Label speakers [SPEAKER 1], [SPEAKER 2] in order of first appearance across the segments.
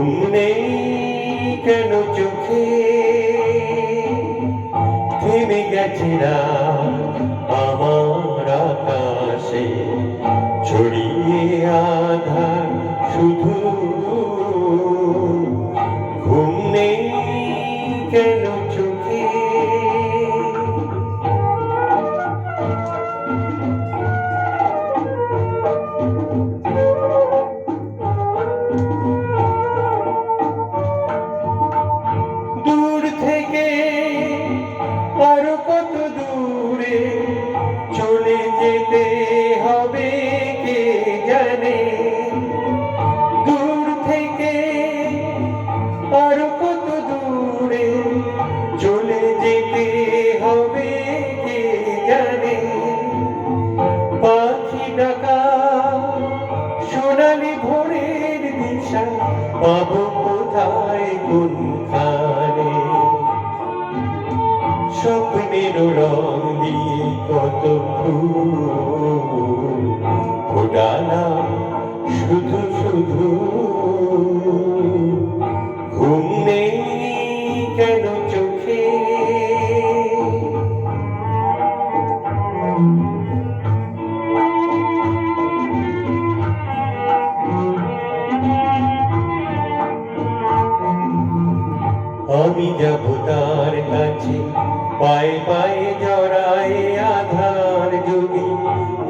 [SPEAKER 1] ঘুম নেই কেন চোখে থেমে গেছে আমার আকাশে ছড়িয়ে আধার শুধু ঘুম নেই কেন চোখে দূরে চলে যেতে হবে, কে জানে? দূর থেকে আরও কত দূরে চলে যেতে হবে, কে জানে? পাখি ডাকা সোনালি ভোরের দিশা, পাবো কোথায়, কোনখানে? স্বপ্নের রং দিয়ে কত ফুল। ফোটালাম শুধু শুধু। ঘুম নেই কেন চোখে? আমি যাব তার কাছে পায়ে পায়ে জড়ায় আধার যদি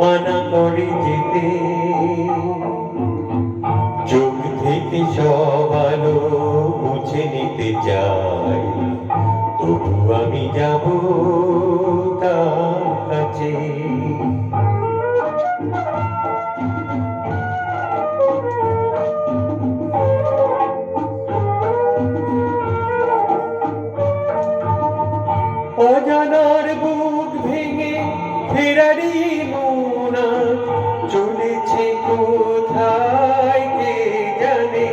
[SPEAKER 1] মানা করে যেতে চোখ থেকে সব আলো মুছে নিতে চাই, তবু আমি যাব তার কাছে। ফেরারি মোনা চলেছে কোথায় কে জানে?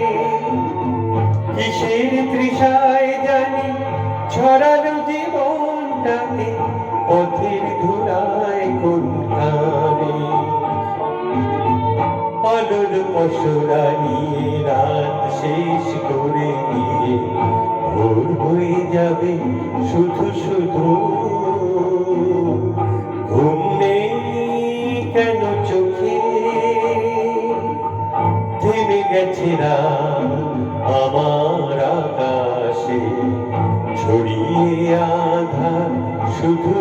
[SPEAKER 1] কিসের তৃষায় জানি ছড়ানো জীবনটাকে পথের ধুলায় কোনখানে? আলোর পশরা নিয়ে রাত শেষ করে দিয়ে ভোর হয়ে যাবে শুধু শুধু। ঘুম নেই কেন চোখে? থেমে গেছে আমার আকাশে। ছড়িয়ে আধার শুধু